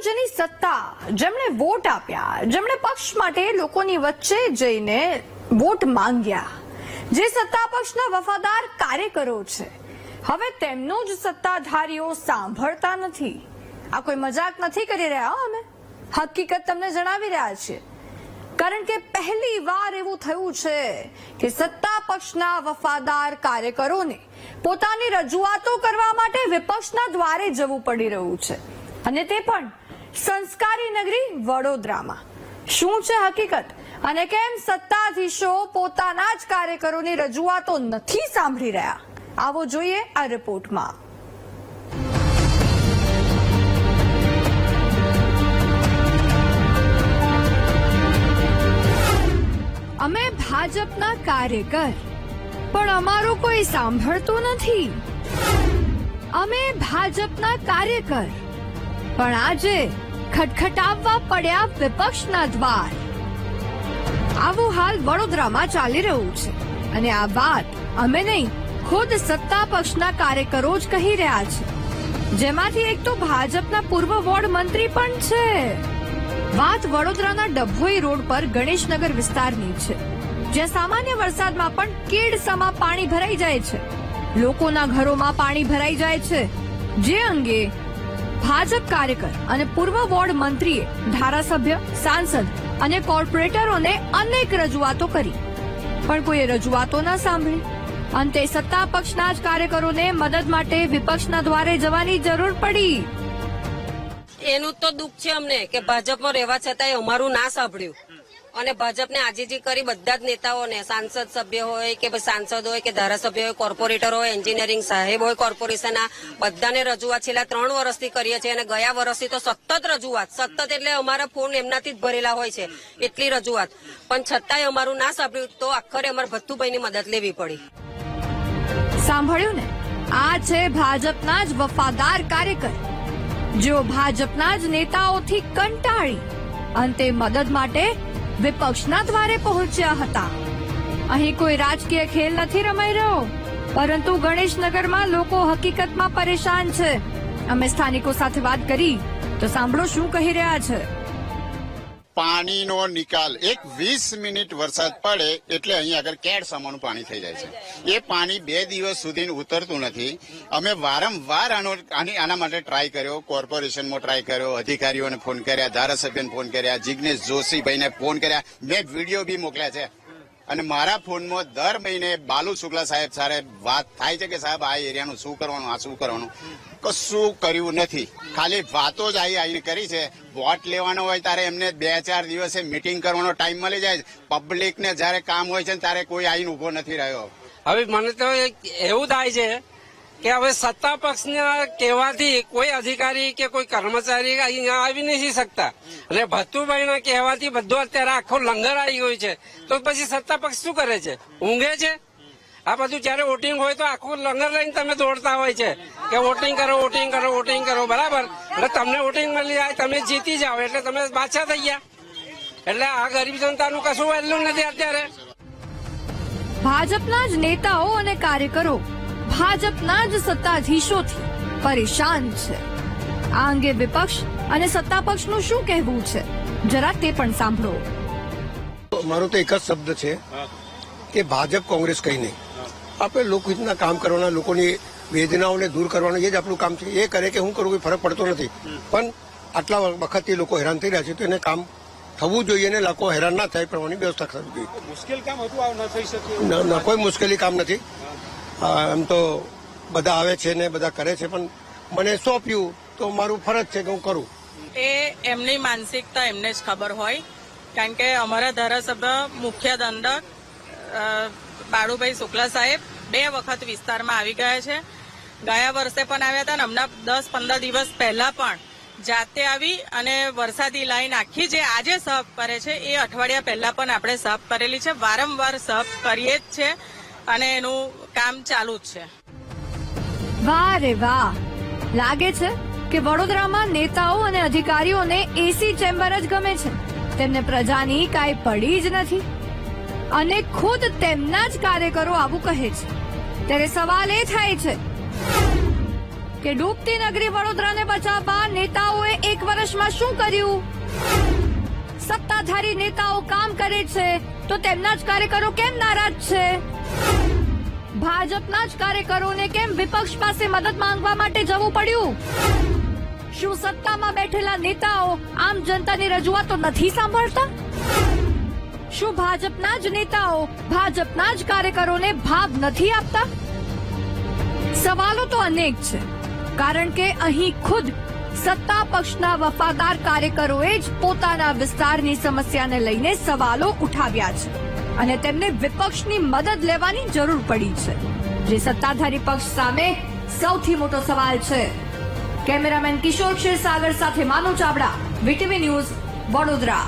જેની સત્તા, જેમણે વોટ આપ્યા, જેમણે પક્ષ માટે લોકોની વચ્ચે જઈને વોટ માંગ્યા. જે સત્તા પક્ષના વફાદાર કાર્યકરો છે. હવે તેમનો જ સત્તાધારીઓ સાંભળતા નથી. આ કોઈ મજાક નથી કરી રહ્યા અમે? હકીકત તમને જણાવી રહ્યા છીએ. કારણ કે પહેલી વાર એવું થયું છે કે સત્તા પક્ષના વફાદાર કાર્યકરોને પોતાની રજૂઆતો કરવા માટે વિપક્ષના દ્વારે જવું પડી રહ્યું છે. અને તે પણ સંસ્કારી નગરી વડોદરામાં. શું છે હકીકત? અને કેમ સત્તાધીશો પોતાના જ કાર્યકરોની રજૂઆતો નથી સાંભળી રહ્યા? આવો જોઈએ આ રિપોર્ટમાં. અમે ભાજપના કાર્યકર, પણ અમારું કોઈ સાંભળતું નથી. અમે ભાજપના કાર્યકર પણ આજે ખટખટાવવા પડ્યા વિપક્ષના દ્વાર. આવું હાલ વડોદરામાં ચાલી રહ્યું છે. અને આ વાત અમે નહીં, ખુદ સત્તા પક્ષના કાર્યકરો જ કહી રહ્યા છે. જેમાંથી એક તો ભાજપના પૂર્વ વોર્ડ મંત્રી પણ છે. વાત વડોદરાના ડભોઈ રોડ પર ગણેશનગર વિસ્તારની છે. જ્યાં સામાન્ય વરસાદમાં પણ કેડ સમા પાણી ભરાઈ જાય છે. લોકોના ઘરોમાં પાણી ભરાઈ જાય છે. જે અંગે ભાજપ કાર્યકર અને પૂર્વ વોર્ડ મંત્રીએ ધારાસભ્ય, સાંસદ અને કોર્પોરેટરોને અનેક રજૂઆતો કરી. પણ કોઈએ રજૂઆતો ન સાંભળી. અંતે સત્તા પક્ષના જ કાર્યકરોને મદદ માટે વિપક્ષના દ્વારે જવાની જરૂર પડી. એનું તો દુઃખ છે અમને કે ભાજપમાં રહેવા છતાંય અમારું ના સાંભળ્યું. અને ભાજપને આજીજી કરી બધા જ નેતાઓને, સાંસદ સભ્ય હોય કે સાંસદ હોય કે ધારાસભ્ય હોય, કોર્પોરેટર હોય, એન્જિનિયરિંગ સાહેબ હોય, કોર્પોરેશનના બધાને રજૂઆત છેલ્લા ત્રણ વર્ષથી કરીએ છીએ અને ગયા વર્ષથી તો સતત રજૂઆત, સતત એટલે અમારા ફોન એમનાથી જ ભરેલા હોય છે, એટલી રજૂઆત. પણ છતાંય અમારું ના સાંભળ્યું તો આખરે અમારે ભત્તુભાઈની મદદ લેવી પડી. સાંભળ્યું ને? આ છે ભાજપના જ વફાદાર કાર્યકર. જેઓ ભાજપના જ નેતાઓથી કંટાળી, અંતે મદદ માટે વિપક્ષના દ્વારે પહોંચ્યા હતા. અહીં કોઈ રાજકીય ખેલ નથી રમાઈ રહ્યો, પરંતુ ગણેશનગરમાં લોકો હકીકતમાં પરેશાન છે. અમે સ્થાનિકો સાથે વાત કરી, તો સાંભળો શું કહી રહ્યા છે. પાણીનો નિકાલ. એક વીસ મિનિટ વરસાદ પડે એટલે અહીં આગળ કેડ સમાનું પાણી થઈ જાય છે. એ પાણી બે દિવસ સુધી ઉતરતું નથી. અમે વારંવાર આનો આના માટે ટ્રાય કર્યો. કોર્પોરેશનમાં ટ્રાય કર્યો. અધિકારીઓને ફોન કર્યા. ધારાસભ્યને ફોન કર્યા. જિજ્ઞેશ જોશીભાઈને ફોન કર્યા. મેં વીડિયો બી મોકલ્યા છે. અને મારા ફોનમાં દર મહિને બાલુ શુક્લા સાહેબ સારે વાત થાય છે કે સાહેબ, આ એરિયાનું શું કરવાનું, આ શું કરવાનું? કશું કર્યું નથી. ખાલી વાતો જ આવી આવીને કરી છે. વોટ લેવાનો હોય ત્યારે એમને બે ચાર દિવસે મિટિંગ કરવાનો ટાઈમ મળી જાય. પબ્લિક ને જયારે કામ હોય છે ત્યારે કોઈ આવીને ઊભો નથી રહ્યો. હવે મને તો એવું થાય છે કે હવે સત્તા પક્ષના કહેવાથી કોઈ અધિકારી કે કોઈ કર્મચારી અહીંયા આવી નથી શકતા. અને ભત્તુભાઈના કહેવાથી બધો અત્યારે આખો લંગર આવી ગયો છે. તો પછી સત્તા પક્ષ શું કરે છે? ઊંઘે છે? આ બધું જયારે વોટિંગ હોય તો આખું લંગર લઈને તમે દોડતા હોય છે. કે વોટિંગ કરો વોટિંગ કરો વોટિંગ કરો, બરાબર? એટલે તમને વોટિંગ મળી જાય, તમે જીતી જાઓ, એટલે તમે પાછા થઈ ગયા. એટલે આ ગરીબ જનતાનું કશું વહેલું નથી અત્યારે. ભાજપના જ નેતાઓ અને કાર્યકરો ભાજપના જ સત્તાધીશોથી પરેશાન છે. આ અંગે વિપક્ષ અને સત્તા પક્ષનું શું કહેવું છે? જરા તે પણ સાંભળો. મારો તો એક જ શબ્દ છે કે ભાજપ કોંગ્રેસ કઈ નહીં. આપણે લોકહિતના કામ કરવાના લોકોની વેદનાઓને દૂર કરવાનું એ જ આપણું કામ છે. એ કરે કે હું કરું કોઈ ફરક પડતો નથી. પણ આટલા વખતથી લોકો હેરાન થઈ રહ્યા છે તો એને કામ થવું જોઈએ અને લોકો હેરાન ના થાય પ્રમાણેની વ્યવસ્થા કરવી જોઈએ. મુશ્કેલ કામ હતું ન થઈ શકે ન- ન- કોઈ મુશ્કેલી કામ નથી. એમ તો બધા આવે છે ને બધા કરે છે, પણ મને સોંપ્યું તો મારું ફરજ છે કે હું કરું. એ એમની માનસિકતા, એમને જ ખબર હોય. કારણ કે અમારા ધારાસભ્ય મુખ્ય દંડક બાળુભાઈ શુક્લા સાહેબ બે વખત વિસ્તારમાં આવી ગયા છે. ગયા વર્ષે પણ આવ્યા હતા અને હમણાં દસ પંદર દિવસ પહેલા પણ જાતે આવી અને વરસાદી લાઈન આખી જે આજે સફ કરે છે એ અઠવાડિયા પહેલા પણ આપણે સફ કરેલી છે. વારંવાર સફ કરીએ જ છે. અને એનું કામ ચાલુ જ છે. વાહ રે વાહ. લાગે છે કે વડોદરામાં નેતાઓ અને અધિકારીઓને એસી ચેમ્બર જ ગમે છે. તેમને પ્રજાની કાંઈ પડી જ નથી. અને ખુદ તેમના જ કાર્યકરો આવું કહે છે. ત્યારે સવાલ એ થાય છે કે ડૂબતી નગરી વડોદરાને બચાવવા નેતાઓએ એક વર્ષમાં શું કર્યું? સત્તાધારી નેતાઓ કામ કરે છે, તો તેમના જ કાર્યકરો કેમ નારાજ છે? ભાજપના જ કાર્યકરોને કેમ વિપક્ષ પાસે મદદ માંગવા માટે જવું પડ્યું? શું સત્તામાં બેઠેલા નેતાઓ આમ જનતાની રજૂઆતો નથી સાંભળતા? શું ભાજપના જ નેતાઓ ભાજપના જ કાર્યકરોને ભાગ નથી આપતા? સવાલો તો અનેક છે, કારણ કે અહીં ખુદ સત્તા પક્ષના વફાદાર કાર્યકરોએ જ પોતાના વિસ્તારની સમસ્યાને લઈને સવાલો ઉઠાવ્યા છે અને તેમને વિપક્ષની મદદ લેવાની જરૂર પડી છે. જે સત્તાધારી પક્ષ સામે સૌથી મોટો સવાલ છે. કેમેરામેન કિશોર ક્ષીરસાગર સાથે માનવ ચાવડા, વીટીવી ન્યૂઝ વડોદરા.